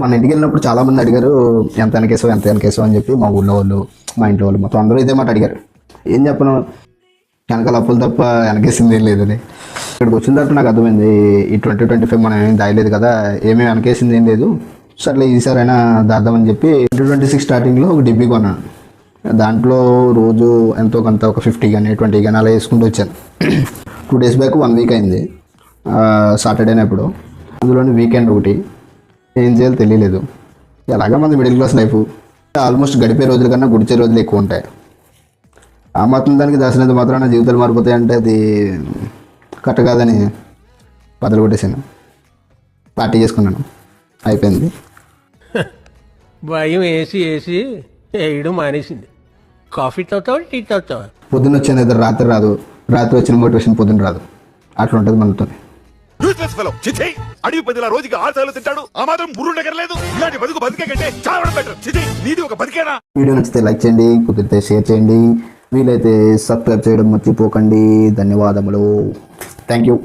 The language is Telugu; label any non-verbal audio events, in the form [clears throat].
మన ఇంటికి వెళ్ళినప్పుడు చాలా మంది అడిగారు ఎంత వెనకేసావు ఎంత వెనకేసావు? అని చెప్పి మా ఊళ్ళో వాళ్ళు మా ఇంట్లో వాళ్ళు మొత్తం అందరూ ఇదే మాట అడిగారు. ఏం చెప్పను? వెనకాల అప్పులు తప్ప వెనకేసింది ఏం లేదని. ఇక్కడికి వచ్చిన తర్వాత నాకు అర్థమైంది ఈ ట్వంటీ ట్వంటీ ఫైవ్ మనం ఏం దాయలేదు కదా ఏమీ వెనకేసింది ఏం లేదు. సర్లే ఈసారైనా దాద్దామని చెప్పి ట్వంటీ ట్వంటీ సిక్స్ స్టార్టింగ్లో ఒక డిబ్బీ కొన్నాను. దాంట్లో రోజు ఎంతో కొంత ఒక ఫిఫ్టీ కానీ ట్వంటీ కానీ అలా వేసుకుంటూ వచ్చాను. [clears throat] Two days back one week అయింది. సాటర్డేనే ఇప్పుడు అందులోని వీకెండ్ ఒకటి. ఏం చేయాలో తెలియలేదు. ఎలాగా మంది మిడిల్ క్లాస్ లైఫ్ ఆల్మోస్ట్ గడిపే రోజుల కన్నా గుడిచే రోజులు ఎక్కువ ఉంటాయి. ఆ మాత్రం దానికి దాచినంత మాత్రాన జీవితాలు మారిపోతాయి అంటే అది కరెక్ట్ కాదని బదులు కొట్టేసాను పార్టీ చేసుకున్నాను. అయిపోయింది. భయం వేసి వేసి వేయడం మానేసింది. కాఫీ తాగుతావా టీ తాగుతావా? పొద్దున్న వచ్చిన నిద్ర రాత్రి రాదు. రాత్రి వచ్చిన మోటివేషన్ పొద్దున్న రాదు. అట్లా ఉంటుంది మనతో యూస్లెస్ ఫెలో చిచి అడవి పదిలా రోజుకి ఆరు సార్లు తింటాడు. ఆ మాత్రం బుర్రు లేదు ఇలాంటి బతుకు బతికే కంటే చావడం బెటర్ చిచి నీది ఒక బతికేనా? వీడియో నచ్చితే లైక్ చేయండి కుదిరితే షేర్ చేయండి. వీలైతే సబ్స్క్రైబ్ చేయడం మర్చిపోకండి. ధన్యవాదములు. Thank you